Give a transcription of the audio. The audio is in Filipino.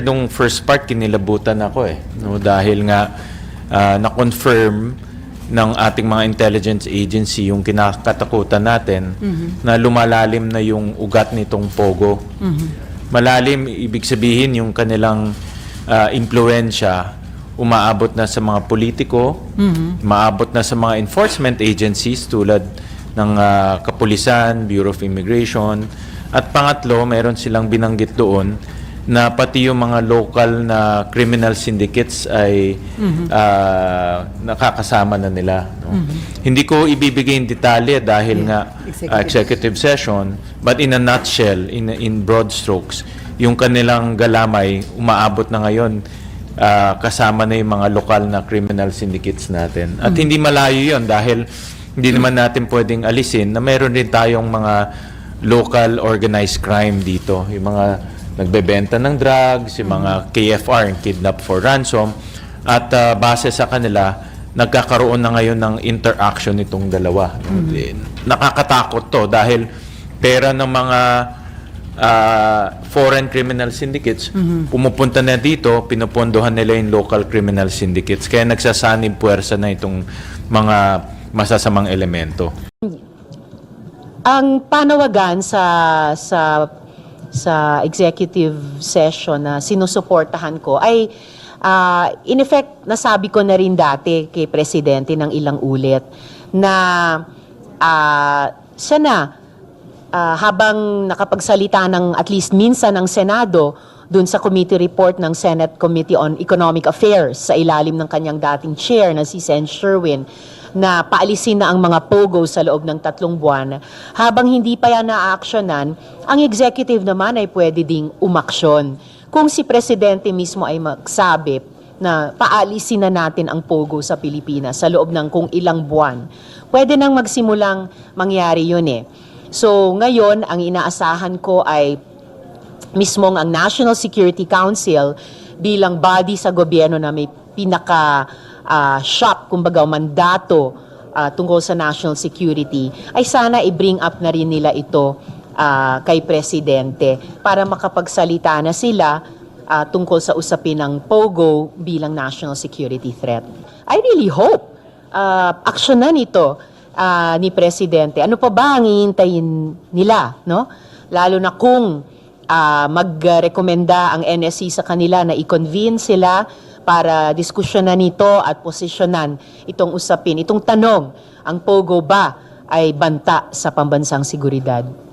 Nung first part, kinilabutan ako eh. No, dahil nga ah, na-confirm ng ating mga intelligence agency yung kinakatakutan natin na lumalalim na yung ugat nitong Pogo. Malalim, ibig sabihin yung kanilang ah, impluensya umaabot na sa mga politiko, umaabot na sa mga enforcement agencies tulad ng ah, Kapulisan, Bureau of Immigration, at pangatlo, meron silang binanggit doon na pati yung mga local na criminal syndicates ay ah, nakakasama na nila. no? Hindi ko ibibigay yung detalye dahil nga Executive. ah, executive session, but in a nutshell, in, in broad strokes, yung kanilang galamay umaabot na ngayon ah, kasama na yung mga lokal na criminal syndicates natin. At hindi malayo yon dahil hindi naman natin pwedeng alisin na meron din tayong mga local organized crime dito. Yung mga nagbebenta ng drugs, yung mga KFR, yung kidnap for ransom. At ah, base sa kanila, nagkakaroon na ngayon ng interaction itong dalawa. Eh, Nakakatakot to dahil pera ng mga ah, foreign criminal syndicates, pumupunta na dito, pinupondohan nila yung local criminal syndicates. Kaya nagsasanib puwersa na itong mga masasamang elemento. Ang panawagan sa sa sa executive session na sinusuportahan ko ay ah, in effect nasabi ko na rin dati kay presidente ng ilang ulit na ah, siya ah, habang nakapagsalita ng at least minsan ng Senado dun sa committee report ng Senate Committee on Economic Affairs sa ilalim ng kanyang dating chair na si Sen. Sherwin na paalisin na ang mga pogo sa loob ng tatlong buwan. Habang hindi pa yan na-actionan, ang executive naman ay pwede ding umaksyon. Kung si Presidente mismo ay magsabi na paalisin na natin ang pogo sa Pilipinas sa loob ng kung ilang buwan, pwede nang magsimulang mangyari yun eh. So ngayon, ang inaasahan ko ay mismong ang National Security Council bilang body sa gobyerno na may pinaka ah, shop, kumbaga mandato ah, tungkol sa national security, ay sana i-bring up na rin nila ito ah, kay Presidente para makapagsalita na sila ah, tungkol sa usapin ng POGO bilang national security threat. I really hope uh, aksyonan ito ah, ni Presidente. Ano pa ba ang hihintayin nila, no? Lalo na kung ah, magrekomenda ang NSC sa kanila na i-convene sila para diskusyonan nito at posisyonan itong usapin, itong tanong, ang POGO ba ay banta sa pambansang seguridad?